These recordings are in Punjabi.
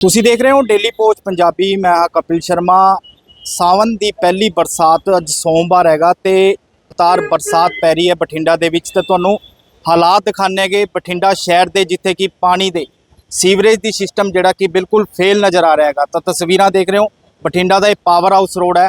ਤੁਸੀਂ ਦੇਖ ਰਹੇ ਹੋ ਡੇਲੀ ਪੋਸਟ ਪੰਜਾਬੀ, ਮੈਂ ਹਾਂ ਕਪਿਲ ਸ਼ਰਮਾ। ਸਾਵਨ ਦੀ ਪਹਿਲੀ ਬਰਸਾਤ ਅੱਜ ਸੋਮਵਾਰ ਹੈਗਾ ਤੇ ਤਾਰ ਬਰਸਾਤ ਪੈ ਰਹੀ ਹੈ ਬਠਿੰਡਾ ਦੇ ਵਿੱਚ ਤੇ ਤੁਹਾਨੂੰ ਹਾਲਾਤ ਦਿਖਾਣੇਗੇ ਬਠਿੰਡਾ ਸ਼ਹਿਰ ਦੇ, ਜਿੱਥੇ ਕਿ ਪਾਣੀ ਦੇ ਸੀਵਰੇਜ ਦੀ ਸਿਸਟਮ ਜਿਹੜਾ ਕਿ ਬਿਲਕੁਲ ਫੇਲ ਨਜ਼ਰ ਆ ਰਿਹਾ ਹੈਗਾ। ਤਾਂ ਤਸਵੀਰਾਂ ਦੇਖ ਰਹੇ ਹੋ, ਬਠਿੰਡਾ ਦਾ ਇਹ ਪਾਵਰ ਹਾਊਸ ਰੋਡ ਹੈ।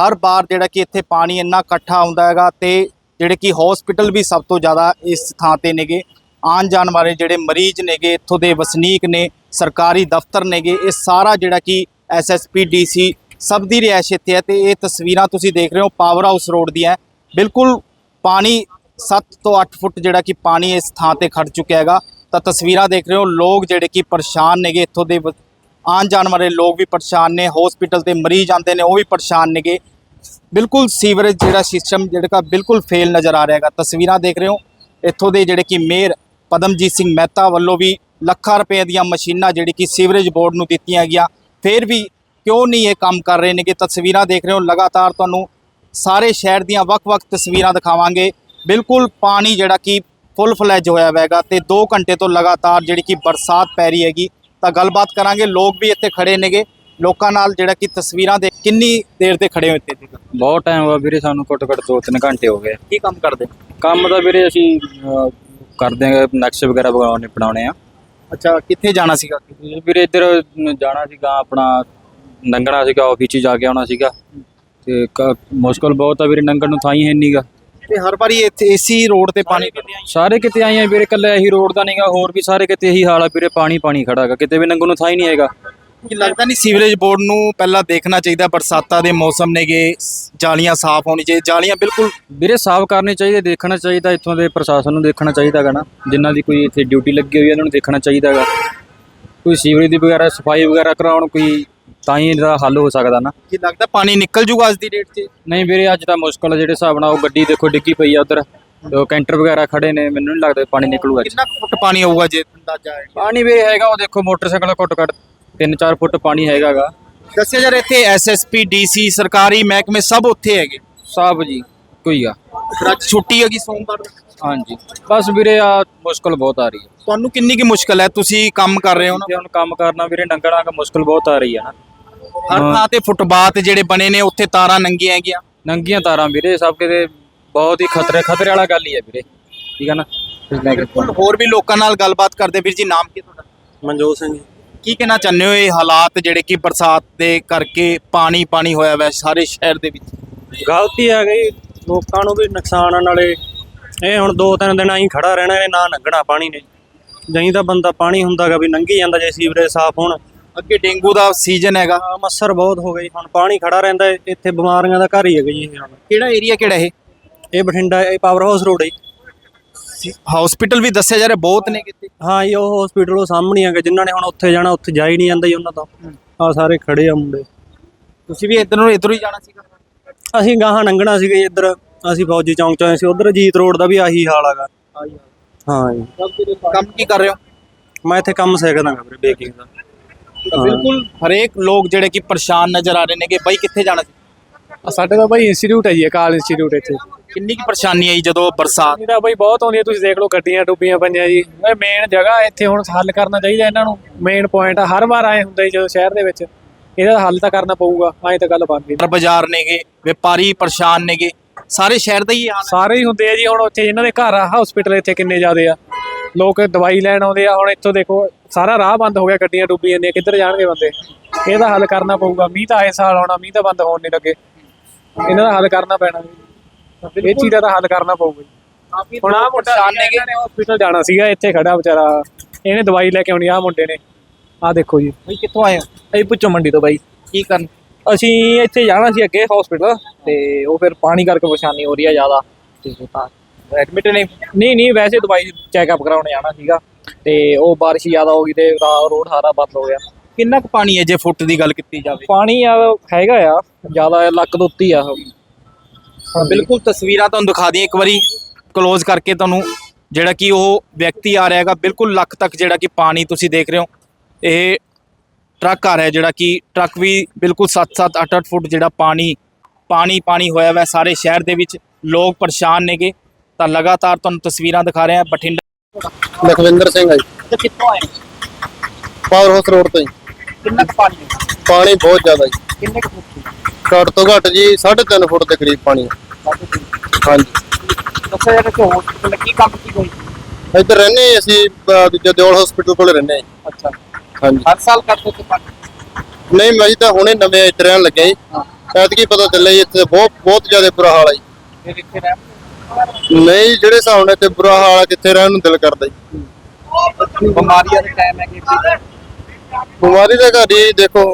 ਹਰ ਵਾਰ ਜਿਹੜਾ ਕਿ ਇੱਥੇ ਪਾਣੀ ਇੰਨਾ ਇਕੱਠਾ ਹੁੰਦਾ ਹੈਗਾ ਤੇ ਜਿਹੜੇ ਕਿ ਹਸਪੀਟਲ ਵੀ ਸਭ ਤੋਂ ਜ਼ਿਆਦਾ ਇਸ ਥਾਂ ਤੇ ਨੇਗੇ। ਆਉਣ ਜਾਣ ਵਾਲੇ ਜਿਹੜੇ ਮਰੀਜ਼ ਨੇਗੇ, ਇੱਥੋਂ ਦੇ ਵਸਨੀਕ ਨੇ ਸਰਕਾਰੀ ਦਫ਼ਤਰ ਨੇਗੇ, ਇਹ ਸਾਰਾ ਜਿਹੜਾ ਕਿ ਐਸਐਸਪੀ ਡੀਸੀ ਸਭ ਦੀ ਰਿਹਾਇਸ਼ ਇੱਥੇ ਹੈ ਤੇ ਇਹ ਤਸਵੀਰਾਂ ਤੁਸੀਂ ਦੇਖ ਰਹੇ ਹੋ ਪਾਵਰ ਹਾਊਸ ਰੋਡ ਦੀਆਂ ਬਿਲਕੁਲ ਪਾਣੀ 7 ਤੋਂ 8 ਫੁੱਟ ਜਿਹੜਾ ਕਿ ਪਾਣੀ ਇਸ ਥਾਂ ਤੇ ਖੜ ਚੁੱਕਿਆ ਹੈਗਾ। ਤਾਂ ਤਸਵੀਰਾਂ ਦੇਖ ਰਹੇ ਹੋ, ਲੋਕ ਜਿਹੜੇ ਕਿ ਪਰੇਸ਼ਾਨ ਨੇਗੇ, ਇੱਥੋਂ ਦੇ ਆਉਣ ਜਾਣ ਵਾਲੇ ਲੋਕ ਵੀ ਪਰੇਸ਼ਾਨ ਨੇ ਹਸਪੀਟਲ ਤੇ ਮਰੀਜ਼ ਆਉਂਦੇ ਨੇ, ਉਹ ਵੀ ਪਰੇਸ਼ਾਨ ਨੇਗੇ। ਬਿਲਕੁਲ ਸੀਵਰੇਜ ਜਿਹੜਾ ਸਿਸਟਮ ਜਿਹੜਾ ਕਿ ਬਿਲਕੁਲ ਫੇਲ ਨਜ਼ਰ ਆ ਰਿਹਾ ਹੈਗਾ। ਤਸਵੀਰਾਂ ਦੇਖ ਰਹੇ ਹੋ, ਇੱਥੋਂ ਦੇ ਜਿਹੜੇ ਕਿ ਮੇਅਰ ਪਦਮਜੀਤ ਸਿੰਘ ਮਹਿਤਾ ਵੱਲੋਂ ਵੀ ਲੱਖਾਂ ਰੁਪਏ ਦੀਆਂ ਮਸ਼ੀਨਾਂ ਜਿਹੜੀ ਕਿ ਸੀਵਰੇਜ ਬੋਰਡ ਨੂੰ ਦਿੱਤੀਆਂ ਗਿਆ ਫਿਰ ਵੀ ਕਿਉਂ ਨਹੀਂ ਇਹ ਕੰਮ ਕਰ ਰਹੇ ਨੇ ਕਿ ਤਸਵੀਰਾਂ ਦੇਖ ਰਹੇ ਹੋ ਲਗਾਤਾਰ ਤੁਹਾਨੂੰ ਸਾਰੇ ਸ਼ਹਿਰ ਦੀਆਂ ਵੱਖ-ਵੱਖ ਤਸਵੀਰਾਂ ਦਿਖਾਵਾਂਗੇ। ਬਿਲਕੁਲ ਪਾਣੀ ਜਿਹੜਾ ਕਿ ਫੁੱਲ ਫਲੈਜ ਹੋਇਆ ਹੈਗਾ ਤੇ 2 ਘੰਟੇ ਤੋਂ ਲਗਾਤਾਰ ਜਿਹੜੀ ਕਿ ਬਰਸਾਤ ਪੈ ਰਹੀ ਹੈਗੀ। ਤਾਂ ਗੱਲਬਾਤ ਕਰਾਂਗੇ ਲੋਕ ਵੀ ਇੱਥੇ ਖੜੇ ਨੇਗੇ। ਲੋਕਾਂ ਨਾਲ ਜਿਹੜਾ ਕਿ ਤਸਵੀਰਾਂ ਦੇ ਕਿੰਨੀ ਦੇਰ ਤੇ ਖੜੇ ਹੋ ਇੱਥੇ? ਬਹੁਤ ਟਾਈਮ ਹੋ ਗਿਆ ਵੀਰੇ ਸਾਨੂੰ ਘੱਟੋ ਘੱਟ 2-3 ਘੰਟੇ ਹੋ ਗਏ। ਕੀ ਕੰਮ ਕਰਦੇ? ਕੰਮ ਤਾਂ ਵੀਰੇ ਅਸੀਂ ਕਰਦੇ ਹਾਂ ਨਕਸ਼ੇ ਵਗੈਰਾ ਬਣਾਉਣੇ ਬਣਾਉਣੇ ਆ। ਅੱਛਾ ਕਿੱਥੇ ਜਾਣਾ ਸੀਗਾ? ਵੀਰੇ ਇੱਧਰ ਜਾਣਾ ਸੀਗਾ ਆਪਣਾ ਲੰਘਣਾ ਸੀਗਾ ਆਫਿਸ 'ਚ ਜਾ ਕੇ ਆਉਣਾ ਸੀਗਾ। ਤੇ ਮੁਸ਼ਕਲ ਬਹੁਤ ਆ ਵੀਰੇ ਲੰਘਣ ਨੂੰ ਥਾਂ ਹੀ ਹੈ ਨਹੀਂਗਾ ਤੇ ਹਰ ਵਾਰੀ ਇੱਥੇ ਏਸੀ ਰੋਡ ਤੇ ਪਾਣੀ ਸਾਰੇ ਕਿਤੇ ਆਏ ਆ। ਵੀਰੇ ਕੱਲੇ ਇਹੀ ਰੋਡ ਦਾ ਨਹੀਂਗਾ ਹੋਰ ਵੀ ਸਾਰੇ ਕਿਤੇ ਇਹੀ ਹਾਲ ਆ ਵੀਰੇ ਪਾਣੀ ਪਾਣੀ ਖੜਾ ਹੈਗਾ ਕਿਤੇ ਵੀ ਲੰਘਣ ਨੂੰ ਥਾਂ ਹੀ ਨਹੀਂ ਹੈਗਾ। ਕੀ ਲੱਗਦਾ ਨਹੀਂ ਸੀਵਰੇਜ ਬੋਰਡ ਨੂੰ ਪਹਿਲਾਂ ਦੇਖਣਾ ਚਾਹੀਦਾ ਬਰਸਾਤਾਂ ਦੇ ਮੌਸਮ ਨੇਗੇ ਜਾਲੀਆਂ ਸਾਫ਼ ਹੋਣੀ ਚਾਹੀਦੀ ਜਾਲੀਆਂ ਬਿਲਕੁਲ ਵੀਰੇ ਸਾਫ਼ ਕਰਨੇ ਚਾਹੀਦੇ ਦੇਖਣਾ ਚਾਹੀਦਾ ਇੱਥੋਂ ਦੇ ਪ੍ਰਸ਼ਾਸਨ ਨੂੰ ਦੇਖਣਾ ਚਾਹੀਦਾ ਹੈਗਾ ਨਾ ਜਿਨ੍ਹਾਂ ਦੀ ਕੋਈ ਇੱਥੇ ਡਿਊਟੀ ਲੱਗੀ ਹੋਈ ਹੈ ਉਹਨਾਂ ਨੂੰ ਦੇਖਣਾ ਚਾਹੀਦਾ ਹੈਗਾ ਕੋਈ ਸੀਵਰੇਜ ਦੀ ਵਗੈਰਾ ਸਫ਼ਾਈ ਵਗੈਰਾ ਕਰਾਉਣ ਕੋਈ ਤਾਂ ਹੀ ਇਹਦਾ ਹੱਲ ਹੋ ਸਕਦਾ ਨਾ। ਕੀ ਲੱਗਦਾ ਪਾਣੀ ਨਿਕਲ ਜੂਗਾ ਅੱਜ ਦੀ ਡੇਟ 'ਚ? ਨਹੀਂ ਵੀਰੇ ਅੱਜ ਤਾਂ ਮੁਸ਼ਕਲ ਹੈ ਜਿਹੜੇ ਹਿਸਾਬ ਨਾਲ ਉਹ ਗੱਡੀ ਦੇਖੋ ਡਿੱਗੀ ਪਈ ਆ ਉਧਰ। ਤੇ ਉਹ ਕੈਂਟਰ ਵਗੈਰਾ ਖੜੇ ਨੇ ਮੈਨੂੰ ਨਹੀਂ ਲੱਗਦਾ ਪਾਣੀ ਨਿਕਲੂਗਾ ਕਿੰਨਾ ਫੁੱਟ ਪਾਣੀ ਆਊਗਾ ਜੇ ਅੰਦਾਜ਼ਾ ਹੈ? ਪਾਣੀ ਵੀਰੇ ਹੈਗਾ ਉਹ ਦੇਖੋ ਮੋਟਰਸਾਈਕਲ ਘੱਟ ਘੱਟ 3-4 ਫੁੱਟ ਪਾਣੀ ਹੈਗਾਗਾ। ਦੱਸਿਆ ਜਾ ਰਿਹਾ ਇੱਥੇ ਐਸਐਸਪੀ ਡੀਸੀ ਸਰਕਾਰੀ ਮਹਿਕਮੇ ਸਭ ਉੱਥੇ ਹੈਗੇ। ਸਾਬ ਜੀ ਕੋਈ ਆ। ਫਿਰ ਅੱਜ ਛੁੱਟੀ ਹੈਗੀ ਸੋਮਵਾਰ ਨੂੰ। ਹਾਂਜੀ। ਬਸ ਵੀਰੇ ਆ ਮੁਸ਼ਕਲ ਬਹੁਤ ਆ ਰਹੀ ਹੈ। ਤੁਹਾਨੂੰ ਕਿੰਨੀ ਕੀ ਮੁਸ਼ਕਲ ਹੈ? ਤੁਸੀਂ ਕੰਮ ਕਰ ਰਹੇ ਹੋ ਨਾ? ਜੇ ਹੁਣ ਕੰਮ ਕਰਨਾ ਵੀਰੇ ਨੰਗਣਾ ਦਾ ਮੁਸ਼ਕਲ ਬਹੁਤ ਆ ਰਹੀ ਹੈ ਨਾ। ਹਰ ਥਾਂ ਤੇ ਫੁੱਟਬਾਤ ਜਿਹੜੇ ਬਣੇ ਨੇ ਉੱਥੇ ਤਾਰਾਂ ਨੰਗੀਆਂ ਹੈਗੀਆਂ। ਨੰਗੀਆਂ ਤਾਰਾਂ ਵੀਰੇ ਸਭ ਕਿਤੇ ਬਹੁਤ ਹੀ ਖਤਰੇ ਖਤਰੇ ਵਾਲਾ ਗੱਲ ਹੀ ਹੈ ਵੀਰੇ। ਠੀਕ ਹੈ ਨਾ? ਬਿਲਕੁਲ। ਹੋਰ ਵੀ ਲੋਕਾਂ ਨਾਲ ਗੱਲਬਾਤ ਕਰਦੇ। ਵੀਰ ਜੀ ਨਾਮ ਕੀ ਤੁਹਾਡਾ? ਮਨਜੋਤ ਸਿੰਘ ਕੀ ਕਹਿਣਾ ਚਾਹੁੰਦੇ ਹੋ ਇਹ ਹਾਲਾਤ ਜਿਹੜੇ ਕਿ ਬਰਸਾਤ ਦੇ ਕਰਕੇ ਪਾਣੀ ਪਾਣੀ ਹੋਇਆ ਹੋਇਆ ਸਾਰੇ ਸ਼ਹਿਰ ਦੇ ਵਿੱਚ? ਗਲਤੀ ਆ ਗਈ। ਲੋਕਾਂ ਨੂੰ ਵੀ ਨੁਕਸਾਨ ਆ ਨਾਲੇ। ਇਹ ਹੁਣ ਦੋ ਤਿੰਨ ਦਿਨ ਆਈ ਖੜਾ ਰਹਿਣਾ ਇਹਨੇ ਨਾ ਲੰਘਣਾ ਪਾਣੀ ਨੇ। ਜਹੀਂ ਤਾਂ ਬੰਦਾ ਪਾਣੀ ਹੁੰਦਾਗਾ ਵੀ ਲੰਘੀ ਜਾਂਦਾ ਜੇ ਸੀਵਰੇਜ ਸਾਫ਼ ਹੋਣ। ਅੱਗੇ ਡੇਂਗੂ ਦਾ ਸੀਜ਼ਨ ਹੈਗਾ। ਮੱਛਰ ਬਹੁਤ ਹੋ ਗਈ ਹੁਣ ਪਾਣੀ ਖੜਾ ਰਹਿੰਦਾ ਹੈ, ਇੱਥੇ ਬਿਮਾਰੀਆਂ ਦਾ ਘਰ ਹੀ ਹੈਗਾ ਜੀ ਇਹ ਹੁਣ। ਕਿਹੜਾ ਏਰੀਆ ਕਿਹੜਾ ਇਹ? ਇਹ ਬਠਿੰਡਾ ਇਹ ਪਾਵਰ ਹਾਊਸ ਰੋਡ ਹੈ ਜੀ। ਹਸਪੀਟਲ ਵੀ ਦੱਸਿਆ ਜਾ ਰਿਹਾ ਬਹੁਤ ਨੇ ਕਿਤੇ। ਹਾਂ ਜੀ ਉਹ ਹਸਪੀਟਲ ਉਹ ਸਾਹਮਣੇ ਹੈਗਾ ਜਿਨ੍ਹਾਂ ਨੇ ਹੁਣ ਉੱਥੇ ਜਾਣਾ ਉੱਥੇ ਜਾ ਹੀ ਨਹੀਂ ਜਾਂਦਾ ਜੀ ਉਹਨਾਂ ਤੋਂ। ਆ ਸਾਰੇ ਖੜੇ ਆ ਮੁੰਡੇ। ਤੁਸੀਂ ਵੀ ਇੱਧਰ ਨੂੰ ਇੱਧਰੋਂ ਹੀ ਜਾਣਾ ਸੀਗਾ? ਅਸੀਂ ਗਾਹਾਂ ਲੰਘਣਾ ਸੀਗਾ ਜੀ ਇੱਧਰ। ਅਸੀਂ ਫੌਜੀ ਚੌਂਕ ਚ ਆਏ ਸੀ ਉਧਰ ਜੀਤ ਰੋਡ ਦਾ ਵੀ ਆਹੀ ਹਾਲ ਹੈਗਾ। ਹਾਂ ਜੀ। ਕੰਮ ਕੀ ਕਰ ਰਹੇ ਹੋ? ਮੈਂ ਇੱਥੇ ਕੰਮ ਸਿੱਖਦਾ ਹਾਂ ਵੀਰੇ ਬੇਕਿੰਗ ਦਾ। ਬਿਲਕੁਲ ਹਰੇਕ ਲੋਕ ਜਿਹੜੇ ਕਿ ਪਰੇਸ਼ਾਨ ਨਜ਼ਰ ਆ ਰਹੇ ਨੇਗੇ ਬਾਈ ਕਿੱਥੇ ਜਾਣਾ ਸੀ? ਸਾਡੇ ਤਾਂ ਬਾਈ ਇੰਸਟੀਚਿਊਟ ਹੈ ਜੀ ਕਾਲ ਇੰਸਟੀਚਿਊਟ ਇੱਥੇ। ਕਿੰਨੀ ਕੀ ਪਰੇਸ਼ਾਨੀ ਆਈ ਜਦੋਂ ਬਰਸਾਤ ਇਹਦਾ ਬਾਈ ਬਹੁਤ ਆਉਂਦੀ ਹੈ ਤੁਸੀਂ ਦੇਖ ਲਓ ਗੱਡੀਆਂ ਡੁੱਬੀਆਂ ਪਈਆਂ ਜੀ। ਇਹ ਮੇਨ ਜਗ੍ਹਾ ਇੱਥੇ ਹੁਣ ਹੱਲ ਕਰਨਾ ਚਾਹੀਦਾ ਇਹਨਾਂ ਨੂੰ। ਮੇਨ ਪੁਆਇੰਟ ਆ ਹਰ ਵਾਰ ਆਏ ਹੁੰਦੇ ਜੀ ਜਦੋਂ ਸ਼ਹਿਰ ਦੇ ਵਿੱਚ। ਇਹਦਾ ਹੱਲ ਤਾਂ ਕਰਨਾ ਪਊਗਾ ਐਂ ਤਾਂ ਗੱਲ ਬਣ ਗਈ ਬਾਜ਼ਾਰ ਨੇਗੇ ਵਪਾਰੀ ਪਰੇਸ਼ਾਨ ਨੇਗੇ। ਸਾਰੇ ਸ਼ਹਿਰ ਦਾ ਹੀ ਹਾਲ ਸਾਰੇ ਹੀ ਹੁੰਦੇ ਆ ਜੀ ਹੁਣ ਉੱਥੇ ਜਿਨ੍ਹਾਂ ਦੇ ਘਰ ਆ ਹਸਪੀਟਲ ਇੱਥੇ ਕਿੰਨੇ ਜ਼ਿਆਦੇ ਆ। ਲੋਕ ਦਵਾਈ ਲੈਣ ਆਉਂਦੇ ਆ ਹੁਣ ਇੱਥੋਂ ਦੇਖੋ ਸਾਰਾ ਰਾਹ ਬੰਦ ਹੋ ਗਿਆ ਗੱਡੀਆਂ ਡੁੱਬੀ ਜਾਂਦੀਆਂ ਕਿੱਧਰ ਜਾਣਗੇ ਬੰਦੇ? ਇਹਦਾ ਹੱਲ ਕਰਨਾ ਪਊਗਾ ਮੀਂਹ ਤਾਂ ਆਏ ਸਾਲ ਆਉਣਾ ਮੀਂਹ ਤਾਂ ਬੰਦ ਹੋਣ ਨਹੀਂ ਲੱਗੇ। ਇਹਨਾਂ ਦਾ ਹੱਲ ਕਰਨਾ ਪੈਣਾ। ਜੀ ਇਹ ਚੀਜ਼ ਦਾ ਤਾਂ ਹੱਲ ਕਰਨਾ ਪਊਗਾ ਜੀ। ਹੁਣ ਆ ਮੁੰਡਾ ਪਰੇਸ਼ਾਨ ਨੇਗੇ ਹਸਪੀਟਲ ਜਾਣਾ ਸੀਗਾ ਇੱਥੇ ਖੜਾ ਵਿਚਾਰਾ। ਇਹਨੇ ਦਵਾਈ ਲੈ ਕੇ ਆਉਣੀ ਆ ਮੁੰਡੇ ਨੇ। ਆ ਦੇਖੋ ਜੀ। ਬਈ ਕਿੱਥੋਂ ਆਏ ਅਸੀਂ ਪੁੱਛੋ ਮੰਡੀ ਤੋਂ ਬਾਈ ਕੀ ਕਰਨ? ਅਸੀਂ ਇੱਥੇ ਜਾਣਾ ਸੀ ਅੱਗੇ ਹਸਪੀਟਲ ਤੇ ਉਹ ਫਿਰ ਪਾਣੀ ਕਰਕੇ ਪਰੇਸ਼ਾਨੀ ਹੋ ਰਹੀ ਆ ਜ਼ਿਆਦਾ। ਐਡਮਿਟ ਨੇ ਨਹੀਂ ਨਹੀਂ ਵੈਸੇ ਦਵਾਈ ਚੈੱਕਅਪ ਕਰਾਉਣ ਜਾਣਾ ਸੀਗਾ। ਤੇ ਉਹ ਬਾਰਿਸ਼ ਜ਼ਿਆਦਾ ਹੋ ਗਈ ਤੇ ਰੋਡ ਸਾਰਾ ਬੰਦ ਹੋ ਗਿਆ। ਕਿੰਨਾ ਕੁ ਪਾਣੀ ਹੈ ਜੇ ਫੁੱਟ ਦੀ ਗੱਲ ਕੀਤੀ ਜਾਵੇ? ਪਾਣੀ ਆ ਹੈਗਾ ਆ ਜ਼ਿਆਦਾ ਲੱਕ ਤੋਂ ਉੱਤੀ ਆ। ਬਿਲਕੁਲ ਤਸਵੀਰਾਂ ਤੁਹਾਨੂੰ ਦਿਖਾ ਦਈਏ। ਇੱਕ ਵਾਰੀ ক্লোਜ਼ ਕਰਕੇ ਤੁਹਾਨੂੰ ਜਿਹੜਾ ਕਿ ਉਹ ਵਿਅਕਤੀ ਆ ਰਿਹਾ ਹੈਗਾ ਬਿਲਕੁਲ ਲੱਕ ਤੱਕ ਜਿਹੜਾ ਕਿ ਪਾਣੀ ਤੁਸੀਂ ਦੇਖ ਰਹੇ ਹੋ। ਇਹ ਟਰੱਕ ਆ ਰਿਹਾ ਜਿਹੜਾ ਕਿ ਟਰੱਕ ਵੀ ਬਿਲਕੁਲ 7-7 8-8 ਫੁੱਟ ਜਿਹੜਾ ਪਾਣੀ ਪਾਣੀ ਪਾਣੀ ਹੋਇਆ ਹੋਇਆ ਸਾਰੇ ਸ਼ਹਿਰ ਦੇ ਵਿੱਚ। ਲੋਕ ਪਰੇਸ਼ਾਨ ਨੇਗੇ। ਤਾਂ ਲਗਾਤਾਰ ਤੁਹਾਨੂੰ ਤਸਵੀਰਾਂ ਦਿਖਾ ਰਹੇ ਹਾਂ। ਬਠਿੰਡਾ ਲਖਵਿੰਦਰ ਸਿੰਘ ਹੈ ਜੀ। ਤੇ ਕਿੱਥੋਂ ਆਏ? ਪਾਵਰ ਹਾਊਸ ਰੋਡ ਤੋਂ ਜੀ। ਕਿੰਨਾ ਕੁ ਪਾਣੀ ਪਾਣੀ ਬਹੁਤ ਜ਼ਿਆਦਾ ਜੀ। ਕਿੰਨੇ ਕੁ ਫੁੱਟ? ਘੱਟ ਤੋਂ ਘੱਟ ਜੀ 3.5 ਫੁੱਟ ਦੇ ਕਰੀਬ ਪਾਣੀ ਹੈ। ਹਾਂਜੀ। ਦੱਸਿਆ ਜਾ ਰਿਹਾ ਕਿ ਹਸਪੀਟਲ ਕੀ ਕੰਮ ਕੀ ਹੋਈ ਇੱਧਰ ਰਹਿੰਦੇ ਹਾਂ ਅਸੀਂ ਅਹ, ਦੂਜੇ ਦਿਓਲ ਹਸਪੀਟਲ ਕੋਲ ਰਹਿੰਦੇ ਹਾਂ ਜੀ। ਅੱਛਾ। ਹਾਂਜੀ। ਹਰ ਸਾਲ ਕਰਦੇ ਤੇ ਪਾਣੀ ਨਹੀਂ ਮੈਂ ਜੀ ਤਾਂ ਹੁਣੇ ਨਵੇਂ ਇੱਥੇ ਰਹਿਣ ਲੱਗਿਆ ਜੀ। ਐਤਕੀ ਪਤਾ ਚੱਲਿਆ ਜੀ ਇੱਥੇ ਬਹੁਤ ਬਹੁਤ ਜ਼ਿਆਦਾ ਬੁਰਾ ਹਾਲ ਹੈ ਜੀ। ਫਿਰ ਇੱਥੇ ਰਹਿ ਨਹੀਂ ਜਿਹੜੇ ਹਿਸਾਬ ਨਾਲ ਇੱਥੇ ਬੁਰਾ ਹਾਲ ਹੈ ਕਿੱਥੇ ਰਹਿਣ ਨੂੰ ਦਿਲ ਕਰਦਾ ਜੀ। ਬਿਮਾਰੀਆਂ ਦੇ ਟਾਈਮ ਹੈ ਕਿ ਬਿਮਾਰੀ ਦਾ ਘਰ ਹੀ ਦੇਖੋ।